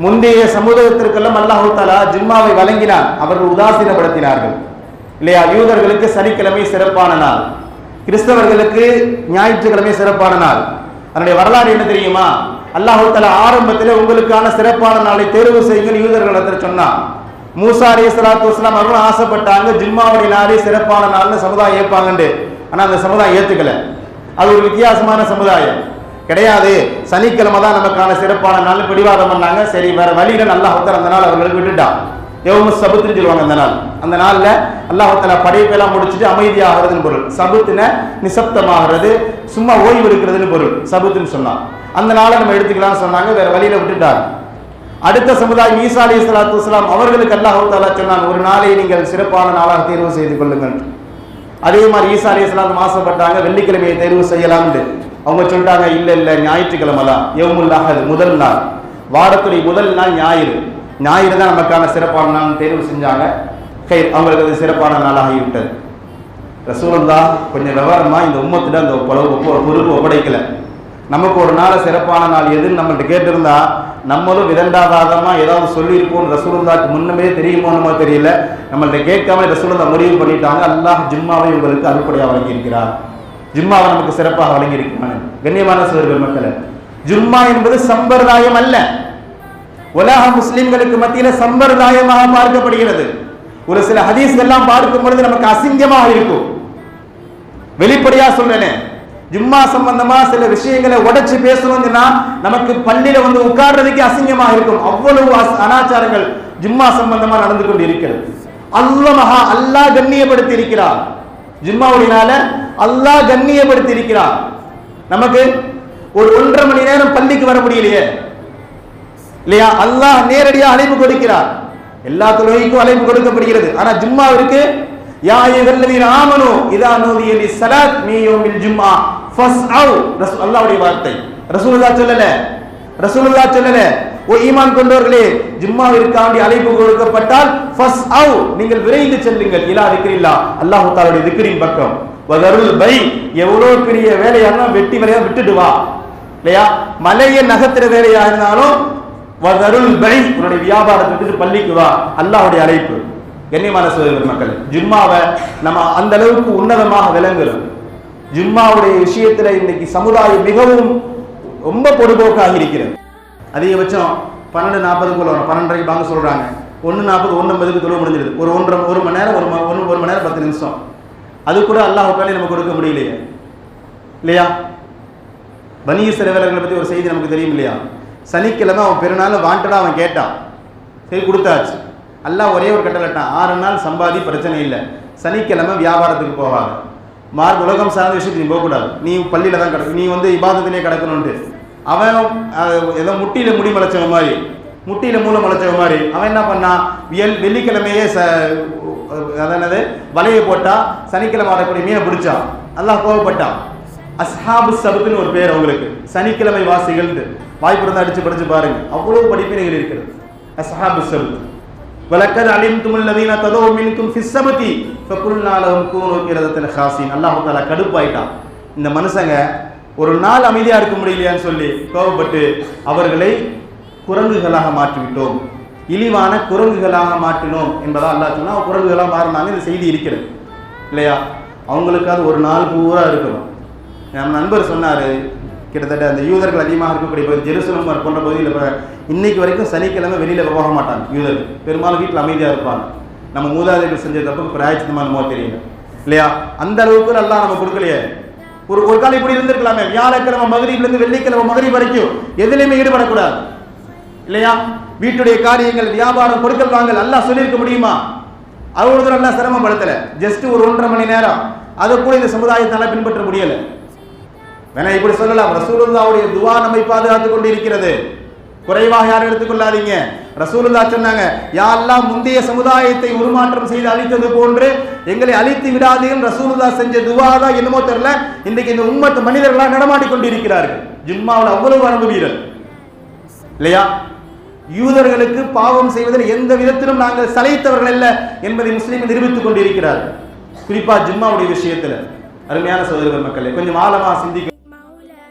முந்தைய சமூகத்திற்கெல்லாம் அல்லாஹு தாலா ஜிம்மாவை வழங்கினார் அவர்கள் உதாசீனப்படுத்தினார்கள். இல்லையா? யூதர்களுக்கு சனிக்கிழமை சிறப்பான நாள். கிறிஸ்தவர்களுக்கு ஞாயிற்றுக்கிழமை சிறப்பான நாள். அதனுடைய வரலாறு என்ன தெரியுமா? அல்லாஹு தாலா ஆரம்பத்தில் உங்களுக்கான சிறப்பான நாளை தேர்வு செய்யுங்கள் யூதர்கள் சொன்னான். மூசா அலி சலாத்து வஸ்லாம் அவர்களும் ஆசைப்பட்டாங்க ஜிம்மாவுடைய நாளே சிறப்பான நாள்னு சமுதாயம் ஏற்பாங்கண்டு ஆனால் அந்த சமுதாயம் ஏற்றுக்கல அது ஒரு வித்தியாசமான சமுதாயம். கிடையாது. சனிக்கிழமை தான் நமக்கான சிறப்பான நாள். பிடிவாதம் பண்ணாங்க. சரி வேற வழியில அல்லாஹ் அந்த நாள் அவர்களுக்கு விட்டுட்டான். யௌம சபுத்துன்னு சொல்லுவாங்க அந்த நாள். அந்த நாள்ல அல்லாஹால படைப்பெல்லாம் முடிச்சுட்டு அமைதியாகிறதுன்னு பொருள். சபுத்துன நிசப்தமாகிறது சும்மா ஓய்வு இருக்கிறதுன்னு பொருள். சபுத்துன்னு சொன்னான். அந்த நாளை நம்ம எடுத்துக்கலாம்னு சொன்னாங்க. வேற வழியில விட்டுட்டார். அடுத்த சமுதாயம் ஈசா அலி சலாத்து அவர்களுக்கு அல்லாஹு தாலா சொன்னான் ஒரு நாளை நீங்கள் சிறப்பான நாளாக தேர்வு செய்து கொள்ளுங்கள். அதே மாதிரி ஈசா அலி இஸ்லாம் ஆசைப்பட்டாங்க வெள்ளிக்கிழமையை தேர்வு செய்யலாம்னு. அவங்க சொல்லிட்டாங்க இல்ல இல்ல ஞாயிற்றுக்கிழமை தான் யவுமுல்லாஹது முதல் நாள். வாரத்துடைய முதல் நாள் ஞாயிறு. ஞாயிறு தான் நமக்கான சிறப்பான நாள் தேர்வு செஞ்சாங்க. கை அவங்களுக்கு அது சிறப்பான நாளாகிவிட்டது ரசூலந்தா கொஞ்சம் விவரமா இந்த உம்மத்தில் அந்த பொறுப்பு ஒப்படைக்கலை. நமக்கு ஒரு நாள் சிறப்பான நாள் எதுன்னு நம்மள்ட்ட கேட்டிருந்தா நம்மளும் விதண்டாவாதமா ஏதாவது சொல்லியிருப்போம் ரசூலுல்லாக்கு முன்னமே தெரியுமோனுமோ தெரியல. நம்மள்ட்ட கேட்காம ரசூலுல்லா முடிவு பண்ணிட்டாங்க. அல்லாஹ் ஜிம்மாவை உங்களுக்கு அறுப்படையாக வழங்கியிருக்கிறார். ஜிம்மாவை நமக்கு சிறப்பாக வழங்கியிருக்கிறாங்க கண்ணியமான சிறுவர் மக்களை ஜும்மா என்பது சம்பிரதாயம் அல்ல. உலக முஸ்லிம்களுக்கு மத்தியில சம்பிரதாயமாக பார்க்கப்படுகிறது. ஒரு சில ஹதீஸ் எல்லாம் பார்க்கும் பொழுது நமக்கு அசிங்கமாக இருக்கும். வெளிப்படையா சொல்றேனே ஜும்மா சம்பந்தமா சில விஷயங்களை உடைச்சு பேசணும்னா நமக்கு பள்ளியில வந்து உட்கார்றதுக்கு அசிங்கமா இருக்கும். அவ்வளவு அனாச்சாரங்கள் ஜும்மா சம்பந்தமா நடந்து கொண்டு இருக்கிறது அல்லமஹா அல்லாஹ் கண்ணியப்படுத்தி இருக்கிறார். ஜும்மாவுடையனால அல்லாஹ் கண்ணியப்படுத்தி இருக்கிறார். நமக்கு ஒரு ஒன்றரை மணி நேரம் பள்ளிக்கு வர முடியலையே. இல்லையா? அல்லாஹ் நேரடியா அழைப்பு கொடுக்கிறார். எல்லா தொழுகைக்கும் அழைப்பு கொடுக்கப்படுகிறது. ஆனா ஜும்மாவிற்கு யா அய்யுஹல்லதீன ஆமனு இதா நூதிய சலாத் மீ யௌமில் ஜும்மா. அல்லாவுடைய வார்த்தை. ரசூலுல்லா சொல்லல. ரசூலுல்லா சொல்லல. ஓ ஈமான் கொண்டவர்களே ஜும்மாவிற்காண்டி அழைப்பு கொடுக்கப்பட்டால் ஃபஸ்அவ் நீங்கள் விரைந்து செல்லுங்கள். இலா திக்ரில்லா. அல்லாஹ் தாலுடைய திக்ரின் பக்கம். வகருள் பை. எவ்வளோ பெரிய வேலையாக வெட்டி வரையா விட்டுடுவா இல்லையா? மலையை நகர்த்துற வேலையா இருந்தாலும் வகருள் பை. உன்னுடைய வியாபாரத்தை விட்டுட்டு பள்ளிக்கு வா. அல்லாஹ்வுடைய அழைப்பு. கண்ணியமான சோதனை மக்கள் ஜும்மாவை நம்ம அந்த அளவுக்கு உன்னதமாக விளங்குறோம் ஜும்மாவுடைய விஷயத்துல இன்னைக்கு சமுதாயம் மிகவும் ரொம்ப பொடுபோக்காக இருக்கிறது. அதிகபட்சம் பன்னெண்டு நாற்பதுக்குள்ள வரும் பன்னெண்டரைக்கு பாங்க சொல்றாங்க. ஒன்று நாற்பது ஒன்று ஐம்பதுக்கு தொழில் முடிஞ்சிருது. ஒரு ஒன்றரை ஒரு மணி நேரம் ஒரு ஒன்று ஒரு மணி நேரம் பத்து நிமிஷம். அது கூட அல்லாஹ் உட்காந்து நம்ம கொடுக்க முடியலையே. இல்லையா? வணிக சிறுவர்களை பற்றி ஒரு செய்தி நமக்கு தெரியும் இல்லையா? சனிக்கிழமை அவன் பெருநாள் வாண்டடாக அவன் கேட்டான். சரி கொடுத்தாச்சு. எல்லாம் ஒரே ஒரு கட்டளட்டான். ஆறு நாள் சம்பாதி பிரச்சனை இல்லை. சனிக்கிழமை வியாபாரத்துக்கு போவாங்க மார்க் உலகம் சார்ந்த விஷயத்துக்கு நீ போகக்கூடாது. நீ பள்ளியில் தான் கிடக்கு. நீ வந்து இபாதத்திலே கிடக்கணும்ட்டு அவன் ஏதோ முட்டியில் முடி மலைச்சவ மாதிரி. முட்டியில் மூளை மலைச்சவ மாதிரி. அவன் என்ன பண்ணான் வியல் வெள்ளிக்கிழமையே ச அதானது வலையை போட்டா சனிக்கிழமை வரக்கூடிய மீனை பிடிச்சான். நல்லா கோவப்பட்டான். அஸ்ஹாபு சபுத்துன்னு ஒரு பேர் அவங்களுக்கு. சனிக்கிழமை வாசிகள்னு வாய்ப்பு இருந்தால் அடித்து படித்து பாருங்கள் அவ்வளோ படிப்பினைகள் இருக்கிறது. அஸ்ஹாபு சபுத்து வலக்கத் அலிம்தும் அல்லதீன ததோ மின்கும் ஃபிஸ் சபதி ஃபகுல்னா லஹும் கூனு கிரதத்தன் ஹாசின் அல்லாஹ் தஆலா கடுப்பாயிட்டான். இந்த மனுஷங்க ஒரு நாள் அமைதியா இருக்க முடியலையான்னு சொல்லி கோபப்பட்டு அவர்களை குரங்குகளாக மாற்றிவிட்டோம். இழிவான குரங்குகளாக மாற்றினோம் என்பதா அல்லா சொன்னா குரங்குகளாக மாறினாங்க இந்த செய்தி இருக்கிறது. இல்லையா? அவங்களுக்காவது ஒரு நாள் பூரா இருக்கணும். நம்ம நண்பர் சொன்னார் கிட்டத்தட்ட அந்த யூதர்கள் அதிகமாக இருக்கக்கூடிய பகுதி ஜெருசலம் போன்ற பகுதியில் இப்போ இன்னைக்கு வரைக்கும் சனிக்கிழமை வெளியில் போக மாட்டாங்க யூதர்கள். பெரும்பாலும் வீட்டில் அமைதியாக இருப்பாங்க. நம்ம மூதாதைகள் செஞ்ச தப்பு பிராயச்சித்தமாக தெரியல. இல்லையா? அந்த அளவுக்கு நல்லா நம்ம கொடுக்கலையே. ஒரு ஒரு காலம் இப்படி இருந்திருக்கலாமே. வியாழக்கிழமை மகரீப்லேருந்து வெள்ளிக்கிழமை மகரீப் வரைக்கும் எதுலையுமே ஈடுபடக்கூடாது. இல்லையா? வீட்டுடைய காரியங்கள் வியாபாரம் கொடுக்கல் வாங்கல் எல்லாம் சொல்லியிருக்க முடியுமா? அவ்வளவு தூரம் நல்லா சிரமப்படுத்தல. ஜஸ்ட் ஒரு ஒன்றரை மணி நேரம். அதை கூட இந்த சமுதாயத்தால பின்பற்ற முடியலை. வேணா இப்படி சொல்லலாம். ரசூலுல்லாவுடைய துவா நம்மை பாதுகாத்துக் கொண்டு இருக்கிறது குறைவாக யாரும் எடுத்துக்கொள்ளாதீங்க. ரசூலுல்லா சொன்னாங்க யாரெல்லாம் முந்தைய சமுதாயத்தை உருமாற்றம் செய்து அழித்தது போன்று எங்களை அழித்து விடாதீர்கள். ரசூலுல்லா செஞ்ச துவா தான் என்னமோ தெரியல. இன்றைக்கு இந்த உம்மத்து மனிதர்களாக நடமாடி கொண்டிருக்கிறார்கள். ஜும்மாவில் அவ்வளவு அன்பு வீரர். இல்லையா? யூதர்களுக்கு பாவம் செய்வதில் எந்த விதத்திலும் நாங்கள் சளைத்தவர்கள் அல்ல என்பதை முஸ்லீம் நிரூபித்துக் கொண்டிருக்கிறார் குறிப்பா ஜும்மாவுடைய விஷயத்துல. அருமையான சகோதரர்கள் மக்களே கொஞ்சம் ஆழமா சிந்திக்க